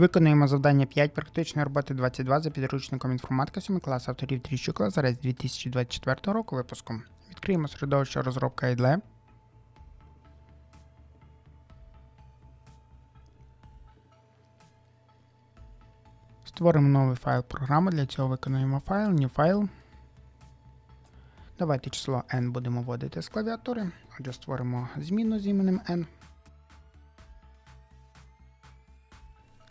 Виконуємо завдання 5 практичної роботи 22 за підручником інформатика 7 клас авторів Тріщука зараз 2024 року випуску. Відкриємо середовище розробка IDLE. Створимо новий файл програми. Для цього виконуємо файл, new файл. Давайте число n будемо вводити з клавіатури. Отже, створимо зміну з іменем n.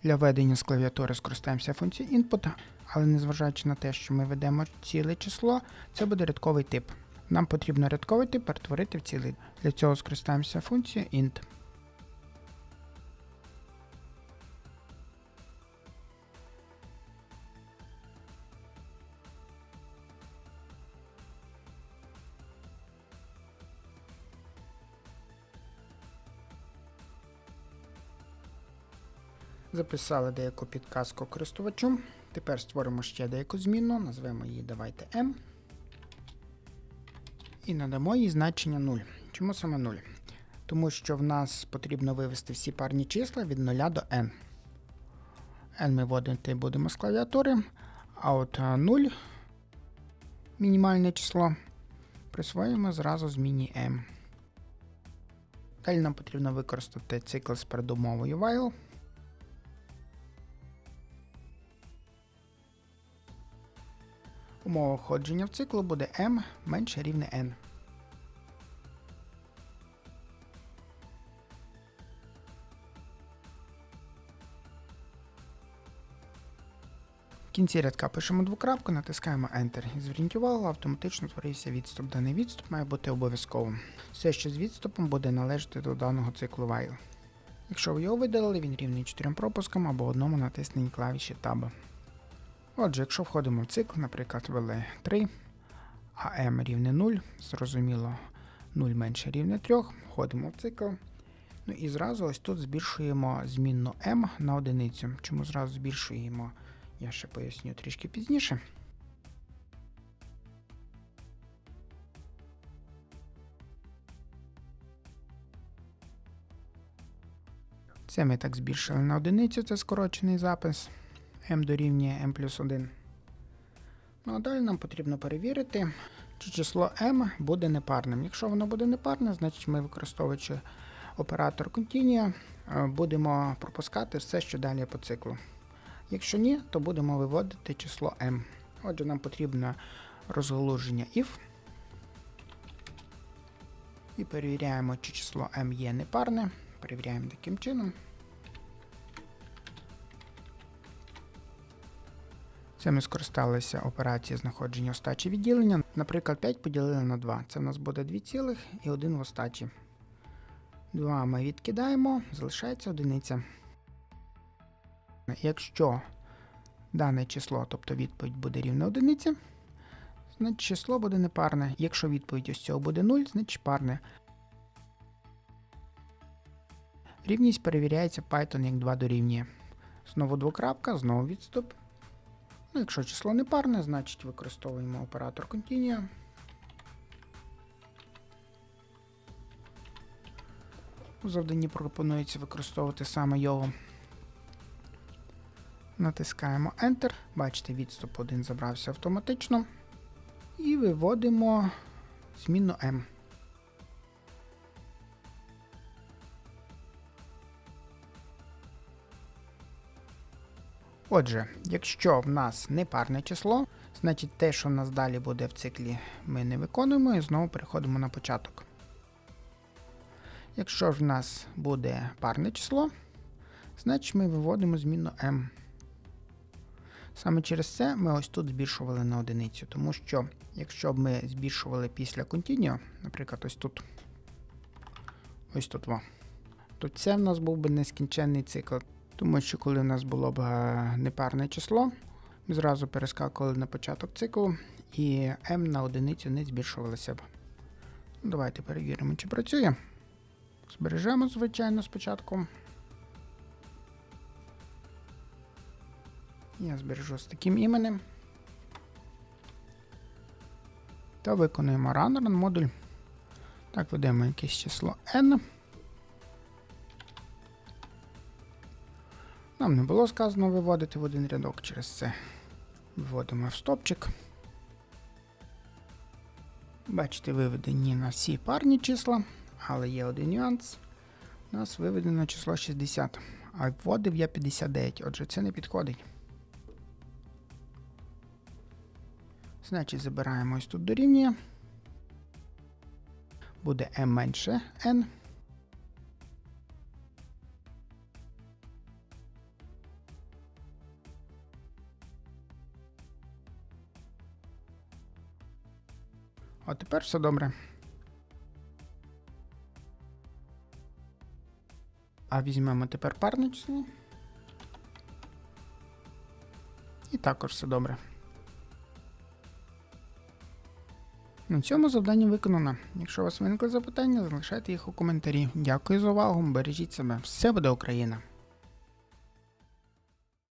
Для введення з клавіатури скористаємося функцією input, але незважаючи на те, що ми ведемо ціле число, це буде рядковий тип. Нам потрібно рядковий тип перетворити в цілий. Для цього скористаємося функцією int. Записали деяку підказку користувачу. Тепер створимо ще деяку змінну, назвемо її давайте m. І надамо їй значення 0. Чому саме 0? Тому що в нас потрібно вивести всі парні числа від 0 до n. n ми вводити будемо з клавіатури, а от 0 мінімальне число присвоїмо зразу зміні m. Далі нам потрібно використати цикл з передумовою while. Умова входження в циклу буде m менше рівне n. В кінці рядка пишемо двокрапку, натискаємо Enter. І зверніть увагу, автоматично творився відступ. Даний відступ має бути обов'язковим. Все, що з відступом буде належати до даного циклу while. Якщо ви його видалили, він рівний 4 пропускам або одному натисненні клавіші Tab. Отже, якщо входимо в цикл, наприклад, ввели 3, а m рівне 0, зрозуміло, 0 менше рівне 3, входимо в цикл. Ну і зразу ось тут збільшуємо змінну m на одиницю. Чому зразу збільшуємо, я ще поясню трішки пізніше. Це ми так збільшили на одиницю, це скорочений запис m дорівнює m плюс 1. Ну а далі нам потрібно перевірити, чи число m буде непарним. Якщо воно буде непарне, значить ми, використовуючи оператор Continue, е, будемо пропускати все, що далі по циклу. Якщо ні, то будемо виводити число m. Отже, нам потрібно розголуження if. І перевіряємо, чи число m є непарне. Перевіряємо таким чином. Це ми скористалися операцією знаходження остачі відділення. Наприклад, 5 поділили на 2. Це в нас буде 2 цілих і 1 в остачі. 2 ми відкидаємо, залишається одиниця. Якщо дане число, тобто відповідь буде рівна одиниці, значить число буде непарне. Якщо відповідь ось цього буде 0, значить парне. Рівність перевіряється в Python як 2 дорівнює. Знову двокрапка, знову відступ. Ну, якщо число не парне, значить використовуємо оператор Continue. У завданні пропонується використовувати саме його. Натискаємо Enter. Бачите, відступ 1 забрався автоматично. І виводимо змінну M. Отже, якщо в нас непарне число, значить те, що в нас далі буде в циклі, ми не виконуємо і знову переходимо на початок. Якщо ж в нас буде парне число, значить ми виводимо зміну m. Саме через це ми ось тут збільшували на одиницю, тому що якщо б ми збільшували після continue, наприклад, ось тут, ось тут, во, то це в нас був би нескінченний цикл. Тому що коли в нас було б е, непарне число, ми зразу перескакували на початок циклу, і m на одиницю не збільшувалося б. Ну, Давайте перевіримо, чи працює. Збережемо, звичайно, спочатку. Я збережу з таким іменем. Та виконуємо run, run модуль. Так, ведемо якесь число n. Нам не було сказано виводити в один рядок через це. Виводимо в стопчик. Бачите, виведені на всі парні числа, але є один нюанс. У нас виведено число 60, а вводив я 59, отже це не підходить. Значить, забираємо ось тут дорівнює. Буде m менше n. А тепер все добре. А візьмемо тепер парне число. І також все добре. На цьому завдання виконано. Якщо у вас виникли запитання, залишайте їх у коментарі. Дякую за увагу, бережіть себе. Все буде Україна!